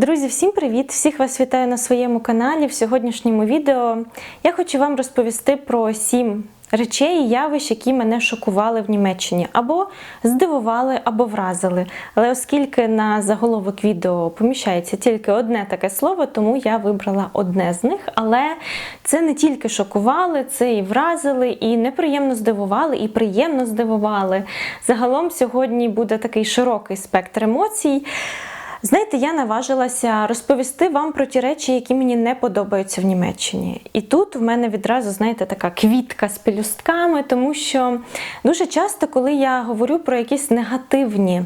Друзі, всім привіт! Всіх вас вітаю на своєму каналі. В сьогоднішньому відео я хочу вам розповісти про сім речей і явищ, які мене шокували в Німеччині, або здивували, або вразили. Але оскільки на заголовок відео поміщається тільки одне таке слово, тому я вибрала одне з них. Але це не тільки шокували, це і вразили, і неприємно здивували, і приємно здивували. Загалом сьогодні буде такий широкий спектр емоцій. Знаєте, я наважилася розповісти вам про ті речі, які мені не подобаються в Німеччині. І тут в мене відразу, знаєте, така квітка з пелюстками, тому що дуже часто, коли я говорю про якісь негативні.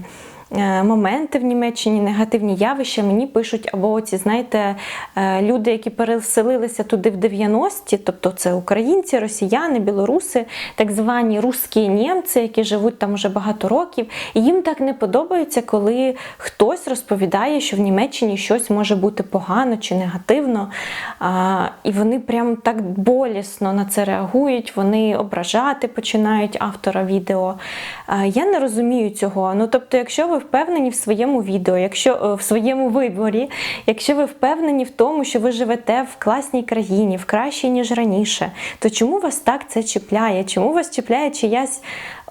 Е, Моменти в Німеччині, негативні явища мені пишуть або ці, знаєте, е, люди, які переселилися туди в 90-ті, тобто це українці, росіяни, білоруси, так звані русські німці, які живуть там вже багато років, і їм так не подобається, коли хтось розповідає, що в Німеччині щось може бути погано чи негативно. І вони прям так болісно на це реагують, вони ображати починають автора відео. Я не розумію цього. Ну тобто, якщо ви впевнені в своєму відео, якщо е, в своєму виборі, якщо ви впевнені в тому, що ви живете в класній країні, в кращій, ніж раніше, то чому вас так це чіпляє? Чому вас чіпляє чиясь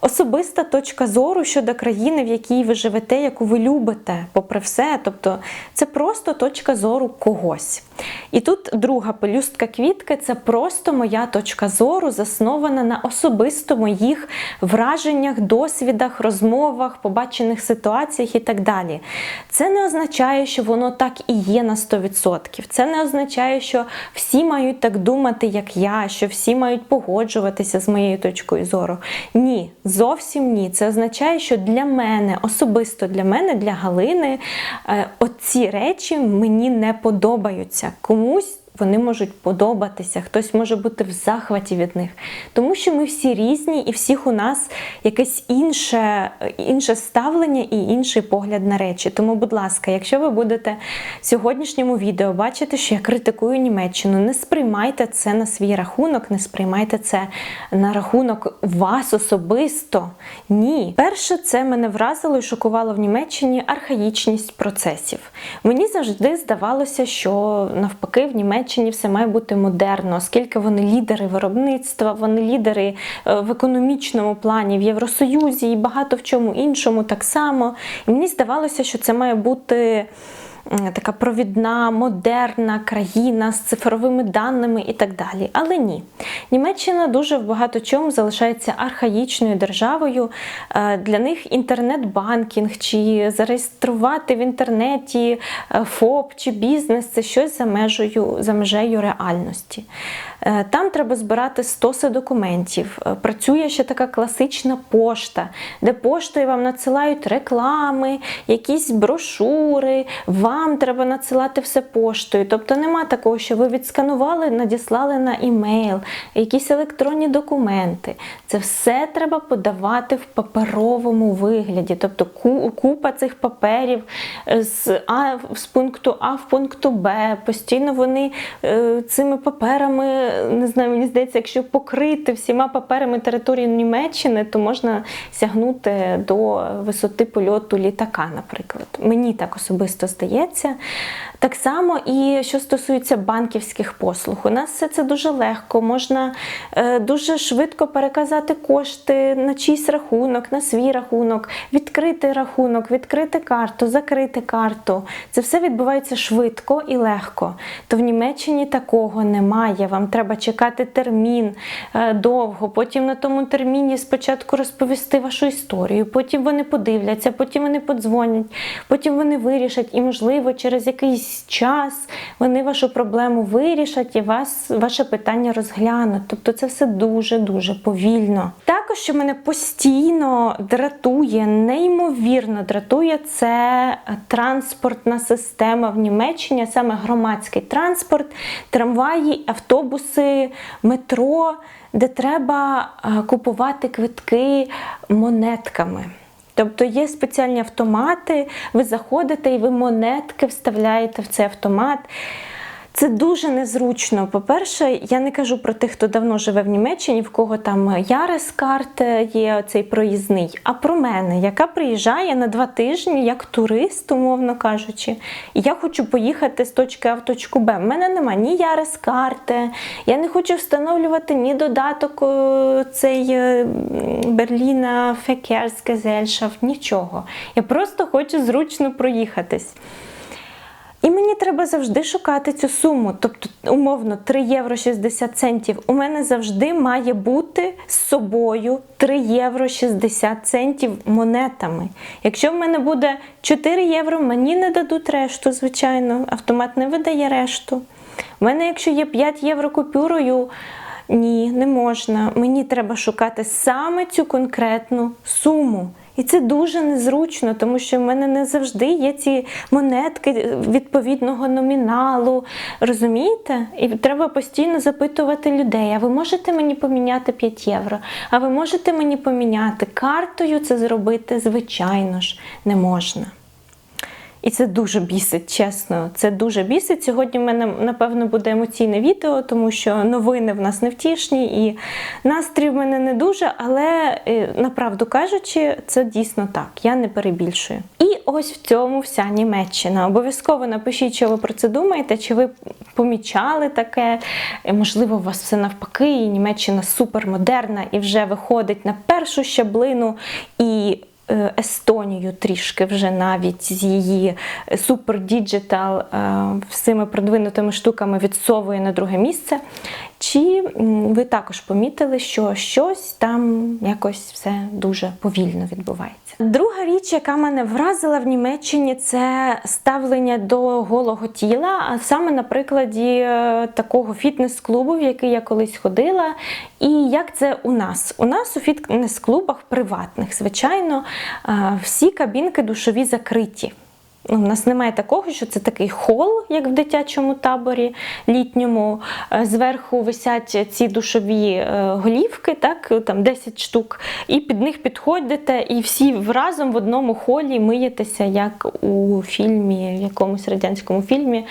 особиста точка зору щодо країни, в якій ви живете, яку ви любите, попри все. Тобто це просто точка зору когось. І тут друга пелюстка квітки це просто моя точка зору, заснована на особисто моїх враженнях, досвідах, розмовах, побачених ситуаціях і так далі. Це не означає, що воно так і є на 100%. Це не означає, що всі мають так думати, як я, що всі мають погоджуватися з моєю точкою зору. Ні, зовсім ні. Це означає, що для мене, особисто для мене, для Галини, е, оці речі мені не подобаються. Комусь вони можуть подобатися, хтось може бути в захваті від них. Тому що ми всі різні, і всіх у нас якесь інше, інше ставлення і інший погляд на речі. Тому, будь ласка, якщо ви будете в сьогоднішньому відео бачити, що я критикую Німеччину, не сприймайте це на свій рахунок, не сприймайте це на рахунок вас особисто. Ні. Перше, це мене вразило і шокувало в Німеччині архаїчність процесів. Мені завжди здавалося, що навпаки в Німеччині все має бути модерно, оскільки вони лідери виробництва, вони лідери е, в економічному плані в Євросоюзі і багато в чому іншому так само. І мені здавалося, що це має бути. Така провідна, модерна країна з цифровими даними і так далі. Але ні. Німеччина дуже в багато чому залишається архаїчною державою. Е, Для них інтернет-банкінг чи зареєструвати в інтернеті е, ФОП чи бізнес це щось за межею, за межею реальності. Е, Там треба збирати стоси документів. Е, Працює ще така класична пошта, де поштою вам надсилають реклами, якісь брошури. Вам треба надсилати все поштою. Тобто нема такого, що ви відсканували, надіслали на імейл, якісь електронні документи. Це все треба подавати в паперовому вигляді. Тобто купа цих паперів е, з, а, з пункту А в пункту Б. Постійно вони цими паперами, не знаю, мені здається, якщо покрити всіма паперами території Німеччини, то можна сягнути до висоти польоту літака, наприклад. Мені так особисто здається. Так само і що стосується банківських послуг, у нас все це дуже легко. Можна е, дуже швидко переказати кошти на чийсь рахунок, на свій рахунок, відкрити рахунок, відкрити карту, закрити карту. Це все відбувається швидко і легко. То в Німеччині такого немає. Вам треба чекати термін е, довго. Потім на тому терміні спочатку розповісти вашу історію, потім вони подивляться, потім вони подзвонять, потім вони вирішать, і, можливо, через якийсь час вони вашу проблему вирішать і вас, ваше питання розглянуть. Тобто це все дуже-дуже повільно. Також, що мене постійно дратує, неймовірно дратує, це транспортна система в Німеччині, саме громадський транспорт, трамваї, автобуси, метро, де треба е, купувати квитки монетками. Тобто є спеціальні автомати, ви заходите і ви монетки вставляєте в цей автомат. Це дуже незручно. По-перше, я не кажу про тих, хто давно живе в Німеччині, в кого там Ярес-карт є цей проїзний, а про мене, яка приїжджає на два тижні як турист, умовно кажучи. І я хочу поїхати з точки А в точку Б. В мене немає ні Ярес-карти, я не хочу встановлювати ні додаток о, цей е, Берліна Verkehrsgesellschaft, нічого. Я просто хочу зручно проїхатись. І мені треба завжди шукати цю суму. Тобто, умовно, 3 євро 60 центів. У мене завжди має бути з собою 3 євро 60 центів монетами. Якщо в мене буде 4 євро, мені не дадуть решту, звичайно. Автомат не видає решту. У мене, якщо є 5 євро купюрою, ні, не можна. Мені треба шукати саме цю конкретну суму. І це дуже незручно, тому що в мене не завжди є ці монетки відповідного номіналу. Розумієте? І треба постійно запитувати людей: а ви можете мені поміняти 5 євро? А ви можете мені поміняти картою це зробити? Звичайно ж, не можна. І це дуже бісить, чесно. Це дуже бісить. Сьогодні в мене, напевно, буде емоційне відео, тому що новини в нас невтішні, і настрій в мене не дуже, але е, направду кажучи, це дійсно так. Я не перебільшую. І ось в цьому вся Німеччина. Обов'язково напишіть, що ви про це думаєте, чи ви помічали таке. Е, Можливо, у вас все навпаки, і Німеччина супермодерна і вже виходить на першу щаблину. і Естонію трішки вже навіть з її супер діджитал всіми продвинутими штуками відсовує на друге місце. Чи ви також помітили, що щось там якось все дуже повільно відбувається? Друга річ, яка мене вразила в Німеччині, це ставлення до голого тіла, а саме на прикладі е, такого фітнес-клубу, в який я колись ходила. І як це у нас? У нас у фітнес-клубах приватних, звичайно, е, всі кабінки душові закриті. Ну, У нас немає такого, що це такий хол, як в дитячому таборі літньому. Е, Зверху висять ці душові е, голівки, так, там 10 штук, і під них підходите, і всі разом в одному холі миєтеся, як у фільмі, в якомусь радянському фільмі.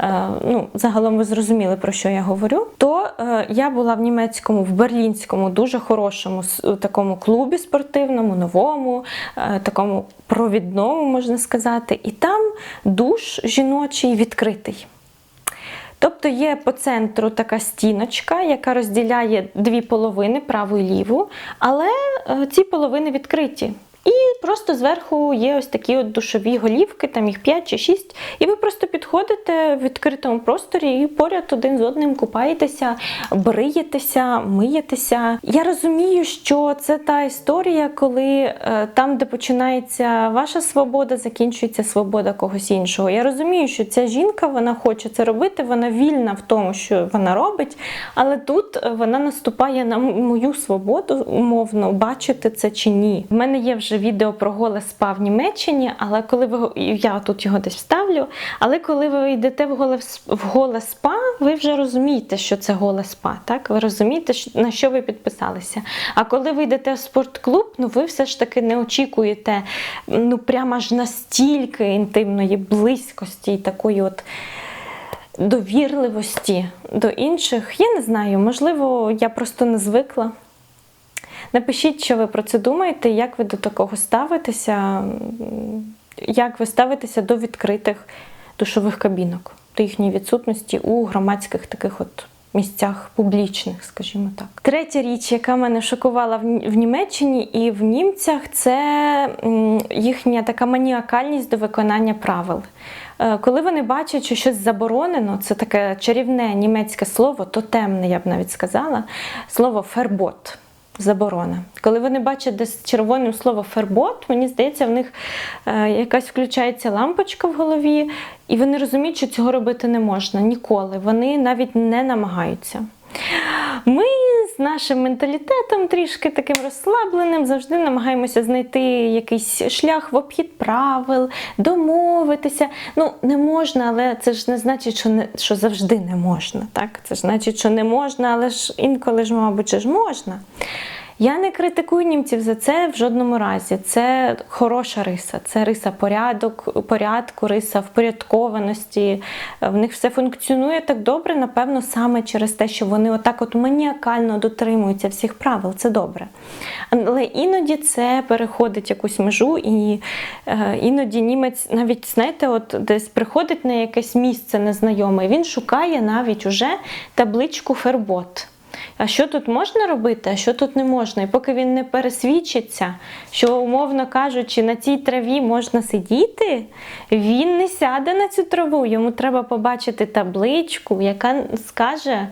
Е, Ну, загалом ви зрозуміли, про що я говорю. То я була в німецькому, в берлінському, дуже хорошому такому клубі спортивному, новому, такому провідному, можна сказати, і там душ жіночий відкритий. Тобто є по центру така стіночка, яка розділяє дві половини, праву і ліву, але е, ці половини відкриті. І просто зверху є ось такі от душові голівки, там їх 5 чи 6, і ви просто підходите в відкритому просторі і поряд один з одним купаєтеся, бриєтеся, миєтеся. Я розумію, що це та історія, коли е, там, де починається ваша свобода, закінчується свобода когось іншого. Я розумію, що ця жінка вона хоче це робити, вона вільна в тому, що вона робить, але тут е, вона наступає на мою свободу, умовно, бачити це чи ні. В мене є вже відео про голе спа в Німеччині, але коли ви я тут його десь вставлю. Але коли ви йдете в голе, в голе спа, ви вже розумієте, що це голе спа. Так? Ви розумієте, на що ви підписалися. А коли ви йдете в спортклуб, ну ви все ж таки не очікуєте ну прямо аж настільки інтимної близькості і такої от довірливості до інших. Я не знаю, можливо, я просто не звикла. Напишіть, що ви про це думаєте, як ви до такого ставитеся, як ви ставитеся до відкритих душових кабінок, до їхньої відсутності у громадських таких от місцях публічних, скажімо так. Третя річ, яка мене шокувала в Німеччині і в німцях, це їхня така маніакальність до виконання правил. Е, Коли вони бачать, що щось заборонено, це таке чарівне німецьке слово, тотемне, я б навіть сказала, слово фербот. Заборона. Коли вони бачать десь червоним слово фербот, мені здається, в них е, якась включається лампочка в голові, і вони розуміють, що цього робити не можна ніколи. Вони навіть не намагаються. Ми з нашим менталітетом трішки таким розслабленим завжди намагаємося знайти якийсь шлях в обхід правил, домовитися. Ну, не можна, але це ж не значить, що, не, що завжди не можна. Так? Це ж значить, що не можна, але ж інколи ж, мабуть, ж можна. Я не критикую німців за це в жодному разі. Це хороша риса, це риса порядок, порядку, риса впорядкованості. В них все функціонує так добре, напевно, саме через те, що вони отак от маніакально дотримуються всіх правил. Це добре. Але іноді це переходить якусь межу, і е, іноді німець навіть, знаєте, от десь приходить на якесь місце незнайоме, він шукає навіть уже табличку фербот. А що тут можна робити, а що тут не можна? І поки він не пересвідчиться, що, умовно кажучи, на цій траві можна сидіти, він не сяде на цю траву. Йому треба побачити табличку, яка скаже,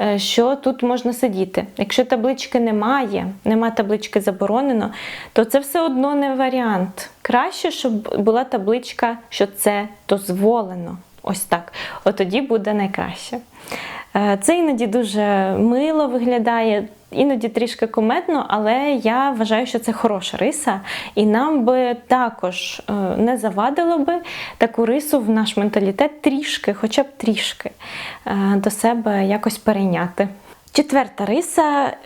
е, що тут можна сидіти. Якщо таблички немає, нема таблички заборонено, то це все одно не варіант. Краще, щоб була табличка, що це дозволено. Ось так. От тоді буде найкраще. Е, Це іноді дуже мило виглядає, іноді трішки кумедно, але я вважаю, що це хороша риса, і нам би також е, не завадило би таку рису в наш менталітет трішки, хоча б трішки е, до себе якось перейняти. Четверта риса.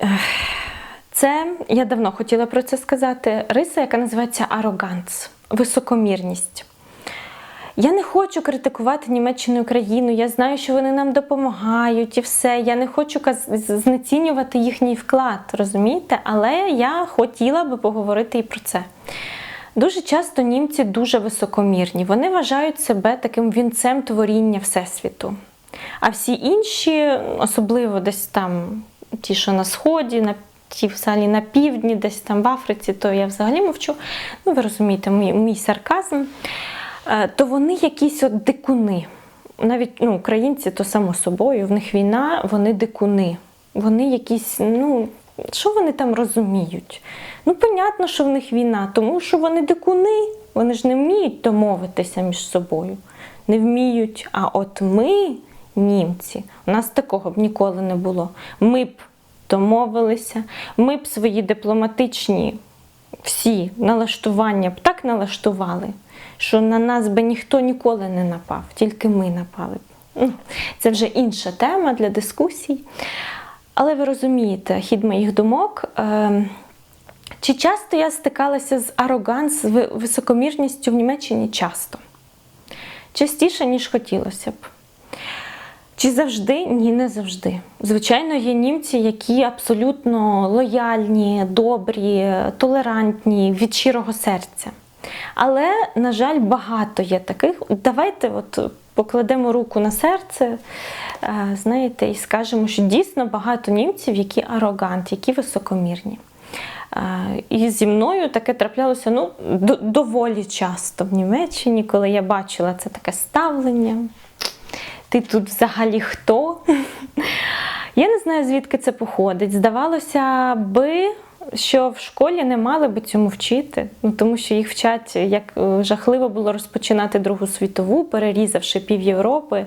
Це я давно хотіла про це сказати. Риса, яка називається ароганс, високомірність. Я не хочу критикувати Німеччину і Україну. Я знаю, що вони нам допомагають і все. Я не хочу знецінювати їхній вклад, розумієте? Але я хотіла би поговорити і про це. Дуже часто німці дуже високомірні. Вони вважають себе таким вінцем творіння Всесвіту. А всі інші, особливо десь там ті, що на сході, на ті взагалі на півдні, десь там в Африці, то я взагалі мовчу. Ну, ви розумієте, мій, мій сарказм. Е, То вони якісь от дикуни. Навіть ну, українці, то само собою, в них війна, вони дикуни. Вони якісь, ну, що вони там розуміють? Ну, понятно, що в них війна, тому що вони дикуни, вони ж не вміють домовитися між собою. Не вміють. А от ми, німці, у нас такого б ніколи не було. Ми б домовилися, ми б свої дипломатичні всі налаштування б так налаштували, що на нас би ніхто ніколи не напав, тільки ми напали б. Ну, Це вже інша тема для дискусій. Але ви розумієте, хід моїх думок. Е, чи часто я стикалася з ароганс, високомірністю в Німеччині? Часто. Частіше, ніж хотілося б. Чи завжди? Ні, не завжди. Звичайно, є німці, які абсолютно лояльні, добрі, толерантні, від щирого серця. Але, на жаль, багато є таких. Давайте от покладемо руку на серце, е, знаєте, і скажемо, що дійсно багато німців, які арогант, які високомірні. Е, І зі мною таке траплялося ну, доволі часто в Німеччині, коли я бачила це таке ставлення. Ти тут взагалі хто? Я не знаю, звідки це походить. Здавалося би, що в школі не мали би цьому вчити, ну, тому що їх вчать, як е, жахливо було розпочинати Другу світову, перерізавши пів Європи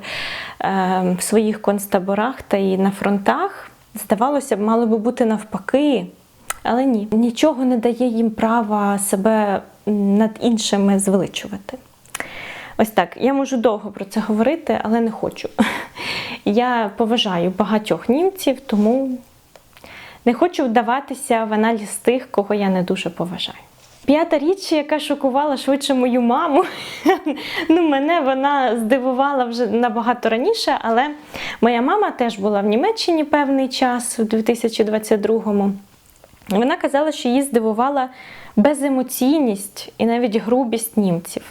е, в своїх концтаборах та і на фронтах. Здавалося б, мало би бути навпаки. Але ні, нічого не дає їм права себе над іншими звеличувати. Ось так. Я можу довго про це говорити, але не хочу. Я поважаю багатьох німців, тому не хочу вдаватися в аналіз тих, кого я не дуже поважаю. П'ята річ, яка шокувала швидше мою маму. ну, мене вона здивувала вже набагато раніше, але моя мама теж була в Німеччині певний час, у 2022-му. Вона казала, що її здивувала беземоційність і навіть грубість німців.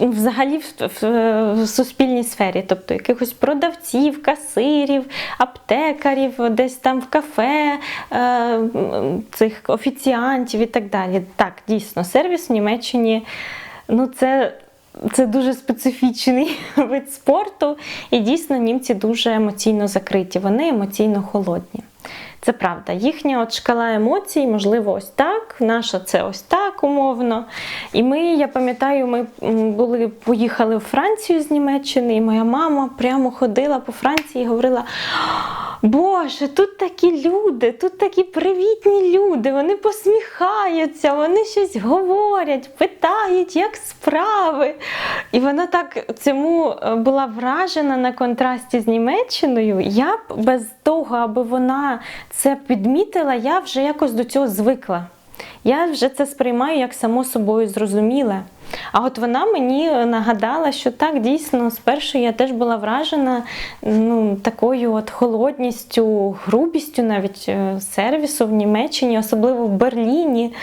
Ну, Взагалі в суспільній сфері, тобто якихось продавців, касирів, аптекарів, десь там в кафе, е, цих офіціантів і так далі. Так, дійсно, сервіс в Німеччині ну, це, це дуже специфічний вид спорту, і дійсно німці дуже емоційно закриті, вони емоційно холодні. Це правда. Їхня от шкала емоцій, можливо, ось так, наша це ось так умовно. І ми, я пам'ятаю, ми були, поїхали в Францію з Німеччини, і моя мама прямо ходила по Франції і говорила: Боже, тут такі люди, тут такі привітні люди, вони посміхаються, вони щось говорять, питають, як справи. І вона так цьому е, була вражена на контрасті з Німеччиною. Я б без того, аби вона це підмітила, я вже якось до цього звикла. Я вже це сприймаю як само собою зрозуміле. А от вона мені нагадала, що так дійсно спершу я теж була вражена ну, такою от холодністю, грубістю навіть е, сервісу в Німеччині, особливо в Берліні.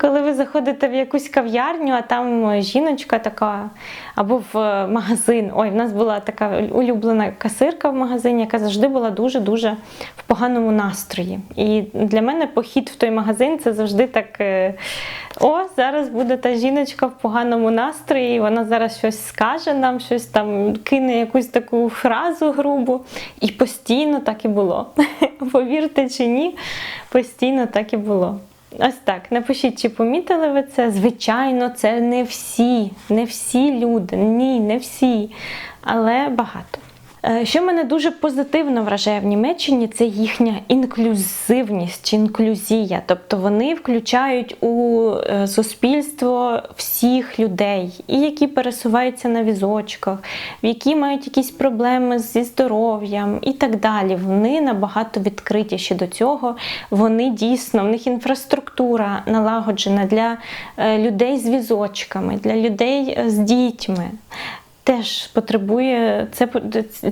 Коли ви заходите в якусь кав'ярню, а там жіночка така, або в е, магазин. Ой, в нас була така улюблена касирка в магазині, яка завжди була дуже-дуже в поганому настрої. І для мене похід в той магазин це завжди так. е, О, зараз буде та жіночка в поганому настрої, вона зараз щось скаже нам, щось там кине якусь таку фразу грубу. І постійно так і було. Повірте чи ні, постійно так і було. Ось так. Напишіть, чи помітили ви це? Звичайно, це не всі, не всі люди. Ні, не всі, але багато. Е, Що мене дуже позитивно вражає в Німеччині, це їхня інклюзивність чи інклюзія. Тобто вони включають у е, суспільство всіх людей, і які пересуваються на візочках, які мають якісь проблеми зі здоров'ям і так далі. Вони набагато відкритіші до цього. Вони дійсно, в них інфраструктура налагоджена для е, людей з візочками, для людей з дітьми теж потребує це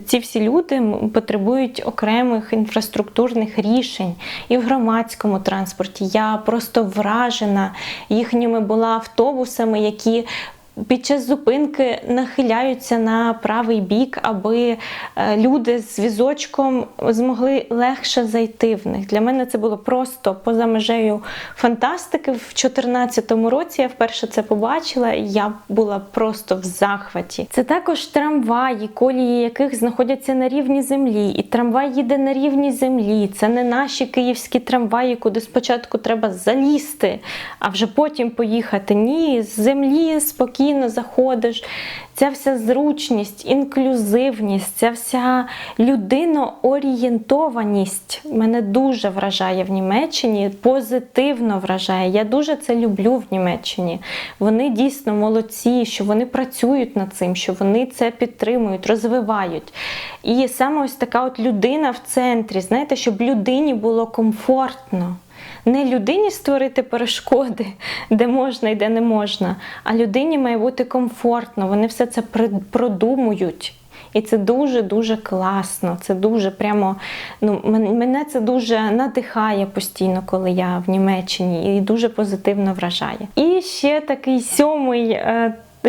ці всі люди потребують окремих інфраструктурних рішень і в громадському транспорті. Я просто вражена їхніми була автобусами, які під час зупинки нахиляються на правий бік, аби е, люди з візочком змогли легше зайти в них. Для мене це було просто поза межею фантастики. В 2014 році я вперше це побачила, і я була просто в захваті. Це також трамваї, колії яких знаходяться на рівні землі, і трамвай їде на рівні землі. Це не наші київські трамваї, куди спочатку треба залізти, а вже потім поїхати. Ні, з землі спокійно заходиш. Ця вся зручність, інклюзивність, ця вся людиноорієнтованість мене дуже вражає в Німеччині, позитивно вражає. Я дуже це люблю в Німеччині. Вони дійсно молодці, що вони працюють над цим, що вони це підтримують, розвивають. І саме ось така от людина в центрі, знаєте, щоб людині було комфортно. Не людині створити перешкоди, де можна і де не можна, а людині має бути комфортно. Вони все це продумують. І це дуже-дуже класно. Це дуже прямо ну, мене це дуже надихає постійно, коли я в Німеччині, і дуже позитивно вражає. І ще такий сьомий.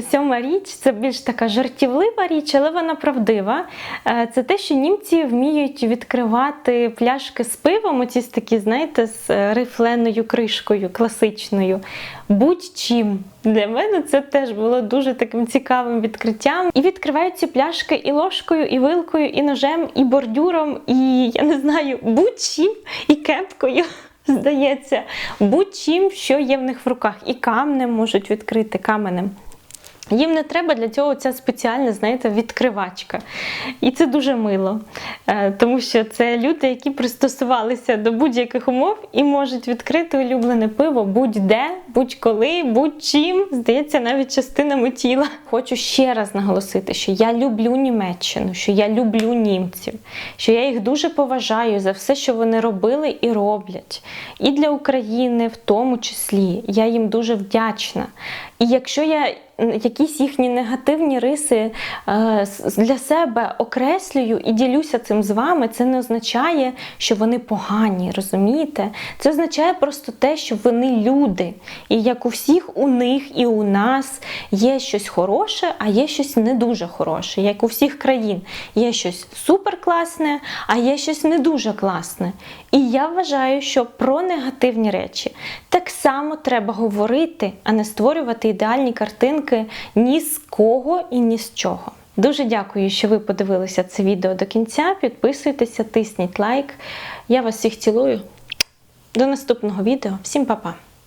Сьома річ це більш така жартівлива річ, але вона правдива. Е, Це те, що німці вміють відкривати пляшки з пивом, оці такі, знаєте, з е, рифленою кришкою класичною. Будь-чим. Для мене це теж було дуже таким цікавим відкриттям. І відкривають ці пляшки і ложкою, і вилкою, і ножем, і бордюром, і я не знаю, будь-чим, і кепкою. Здається, будь-чим, що є в них в руках, і камнем можуть відкрити каменем. Їм не треба для цього ця спеціальна, знаєте, відкривачка. І це дуже мило, Е, тому що це люди, які пристосувалися до будь-яких умов і можуть відкрити улюблене пиво будь-де, будь-коли, будь-чим, здається, навіть частинами тіла. Хочу ще раз наголосити, що я люблю Німеччину, що я люблю німців, що я їх дуже поважаю за все, що вони робили і роблять. І для України в тому числі. Я їм дуже вдячна. І якщо я якісь їхні негативні риси е, для себе окреслюю і ділюся цим з вами, це не означає, що вони погані, розумієте? Це означає просто те, що вони люди. І як у всіх у них і у нас є щось хороше, а є щось не дуже хороше. Як у всіх країн є щось суперкласне, а є щось не дуже класне. І я вважаю, що про негативні речі так само треба говорити, а не створювати ідеальні картинки ні з кого і ні з чого. Дуже дякую, що ви подивилися це відео до кінця. Підписуйтеся, тисніть лайк. Я вас всіх цілую. До наступного відео. Всім па-па!